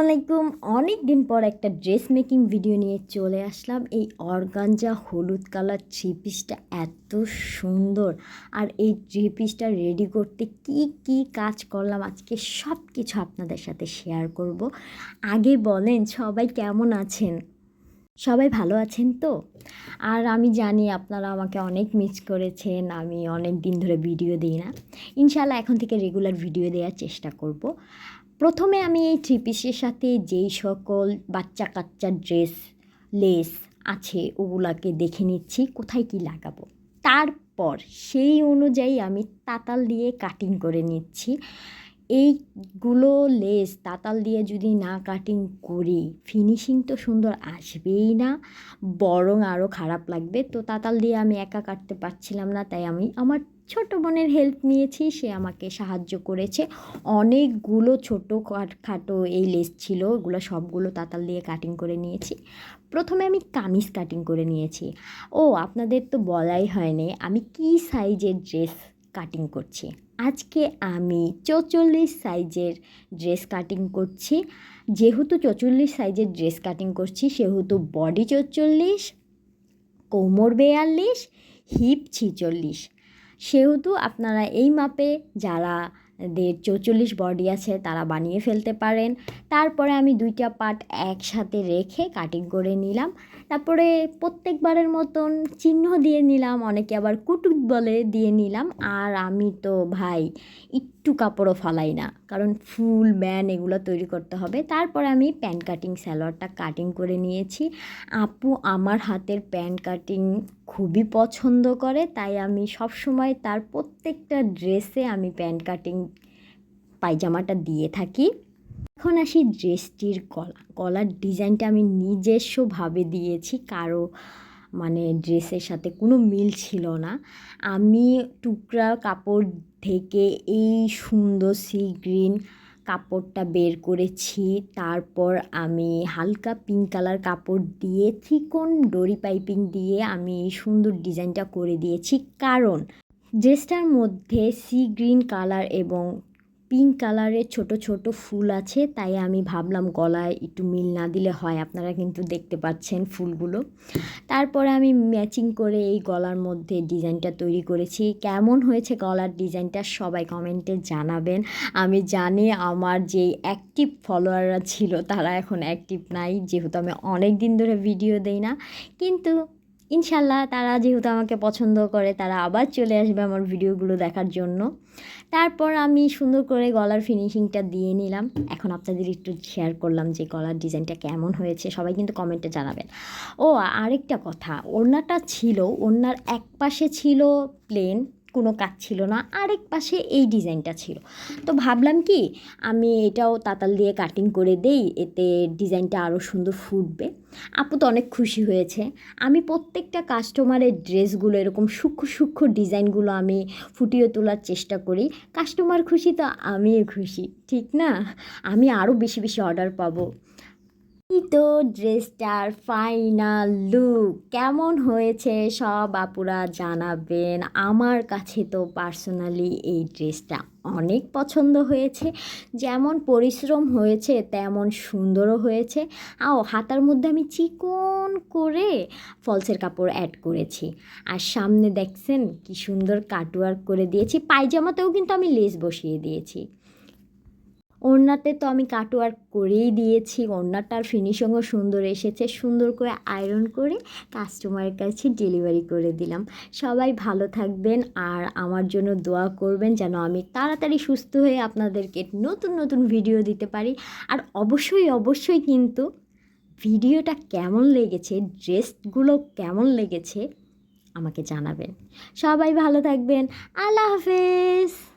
আলাইকুম অনেক দিন পর একটা ড্রেস মেকিং ভিডিও নিয়ে চলে আসলাম। এই অর্গানজা হলুদ কালার থ্রি পিসটা এত সুন্দর। আর এই থ্রি পিসটা রেডি করতে কি কি কাজ করলাম আজকে সব কিছু আপনাদের সাথে শেয়ার করব। আগে বলেন, সবাই কেমন আছেন? সবাই ভালো আছেন তো? আর আমি জানি আপনারা আমাকে অনেক মিস করেছেন, আমি অনেক দিন ধরে ভিডিও দিই না। ইনশাল্লাহ এখন থেকে রেগুলার ভিডিও দেওয়ার চেষ্টা করব। প্রথমে আমি এই থ্রি পিসের সাথে যেই সকল বাচ্চা কাচ্চা ড্রেস লেস আছে, ওগুলাকে দেখে নিচ্ছি, কোথায় কি লাগাবো। তারপর সেই অনুযায়ী আমি তাতাল দিয়ে কাটিং করে নিচ্ছি। এইগুলো লেস তাতাল দিয়ে যদি না কাটিং করি ফিনিশিং তো সুন্দর আসবেই না, বরং আরও খারাপ লাগবে। তো তাতাল দিয়ে আমি একা কাটতে পারছিলাম না, তাই আমি আমার ছোট বোনের হেল্প নিয়েছি, সে আমাকে সাহায্য করেছে। অনেকগুলো ছোটো খাটো এই লেস ছিল, ওগুলো সবগুলো তাতাল দিয়ে কাটিং করে নিয়েছি। প্রথমে আমি কামিজ কাটিং করে নিয়েছি। ও, আপনাদের তো বলাই হয়নি, আমি কি সাইজের ড্রেস কাটিং করছি? আজকে আমি চৌচল্লিশ সাইজের ড্রেস কাটিং করছি। যেহেতু চৌচল্লিশ সাইজের ড্রেস কাটিং করছি, সেহেতু বডি চৌচল্লিশ, কোমর বেয়াল্লিশ, হিপ ছিচল্লিশ। সেহেতু আপনারা এই মাপে যারা দের চৌচল্লিশ বডি আছে, তারা বানিয়ে ফেলতে পারেন। তারপরে আমি দুইটা পার্ট একসাথে রেখে কাটিং করে নিলাম। তারপরে প্রত্যেকবারের মতন চিহ্ন দিয়ে নিলাম, অনেকে আবার কুটুক বলে দিয়ে নিলাম। আর আমি তো ভাই, একটু কাপড়ও ফালাই না, কারণ ফুল, ব্যান এগুলো তৈরি করতে হবে। তারপরে আমি প্যান্ট কাটিং স্যালোয়ারটা কাটিং করে নিয়েছি। আপু আমার হাতের প্যান্ট কাটিং খুবই পছন্দ করে, তাই আমি সবসময় তার প্রত্যেকটা ড্রেসে আমি প্যান্ট কাটিং পায়জামাটা দিয়ে থাকি। এখন আসি ড্রেসটির গলা। গলার ডিজাইনটা আমি নিজস্বভাবে দিয়েছি, কারও মানে ড্রেসের সাথে কোনো মিল ছিল না। আমি টুকরা কাপড় থেকে এই সুন্দর সি গ্রিন কাপড়টা বের করেছি। তারপর আমি হালকা পিঙ্ক কালার কাপড় দিয়ে থিকন ডরি পাইপিং দিয়ে আমি এই সুন্দর ডিজাইনটা করে দিয়েছি। কারণ ড্রেসটার মধ্যে সি গ্রিন কালার এবং পিঙ্ক কালারের ছোট ছোট ফুল আছে, তাই আমি ভাবলাম গলায় একটু মিল না দিলে হয়, আপনারা কিন্তু দেখতে পাচ্ছেন ফুলগুলো। তারপরে আমি ম্যাচিং করে এই গলার মধ্যে ডিজাইনটা তৈরি করেছি। কেমন হয়েছে গলার ডিজাইনটা সবাই কমেন্টে জানাবেন। আমি জানি আমার যে অ্যাক্টিভ ফলোয়াররা ছিল, তারা এখন অ্যাক্টিভ নাই, যেহেতু আমি অনেক দিন ধরে ভিডিও দেই না। কিন্তু ইনশাল্লাহ তারা যেহেতু আমাকে পছন্দ করে, তারা আবার চলে আসবে আমার ভিডিওগুলো দেখার জন্য। তারপর আমি সুন্দর করে গলার ফিনিশিংটা দিয়ে নিলাম। এখন আপনাদের একটু শেয়ার করলাম যে গলার ডিজাইনটা কেমন হয়েছে, সবাই কিন্তু কমেন্টে জানাবেন। ও, আরেকটা কথা, ওড়নাটা ছিল, ওড়নার এক পাশে ছিল প্লেন কোনো কাজ ছিল না, আরেক পাশে এই ডিজাইনটা ছিল। তো ভাবলাম কি, আমি এটাও তাতাল দিয়ে কাটিং করে দেই, এতে ডিজাইনটা আরও সুন্দর ফুটবে। আপু তো অনেক খুশি হয়েছে। আমি প্রত্যেকটা কাস্টমারের ড্রেসগুলো এরকম সূক্ষ্ম সূক্ষ্ম ডিজাইনগুলো আমি ফুটিয়ে তোলার চেষ্টা করি। কাস্টমার খুশি তো আমিও খুশি, ঠিক না? আমি আরও বেশি বেশি অর্ডার পাবো। তো ড্রেসটার ফাইনাল লুক কেমন হয়েছে সব আপুরা জানাবেন। আমার কাছে তো পার্সোনালি এই ড্রেসটা অনেক পছন্দ হয়েছে। যেমন পরিশ্রম হয়েছে, তেমন সুন্দরও হয়েছে। আও হাতার মধ্যে আমি চিকন করে ফলসের কাপড় অ্যাড করেছি। আর সামনে দেখছেন কি সুন্দর কাটওয়ার্ক করে দিয়েছি। পায়জামাতেও কিন্তু আমি লেস বসিয়ে দিয়েছি। ওড়নাতে তো আমি কাটওয়ার্ক করেই দিয়েছি। ওড়নাটার ফিনিশিংও সুন্দর এসেছে। সুন্দর করে আয়রন করে কাস্টমারের কাছে ডেলিভারি করে দিলাম। সবাই ভালো থাকবেন আর আমার জন্য দোয়া করবেন যেন আমি তাড়াতাড়ি সুস্থ হয়ে আপনাদেরকে নতুন নতুন ভিডিও দিতে পারি। আর অবশ্যই অবশ্যই কিন্তু ভিডিওটা কেমন লেগেছে ড্রেসগুলো কেমন লেগেছে আমাকে জানাবেন। সবাই ভালো থাকবেন। আল্লাহ হাফেজ!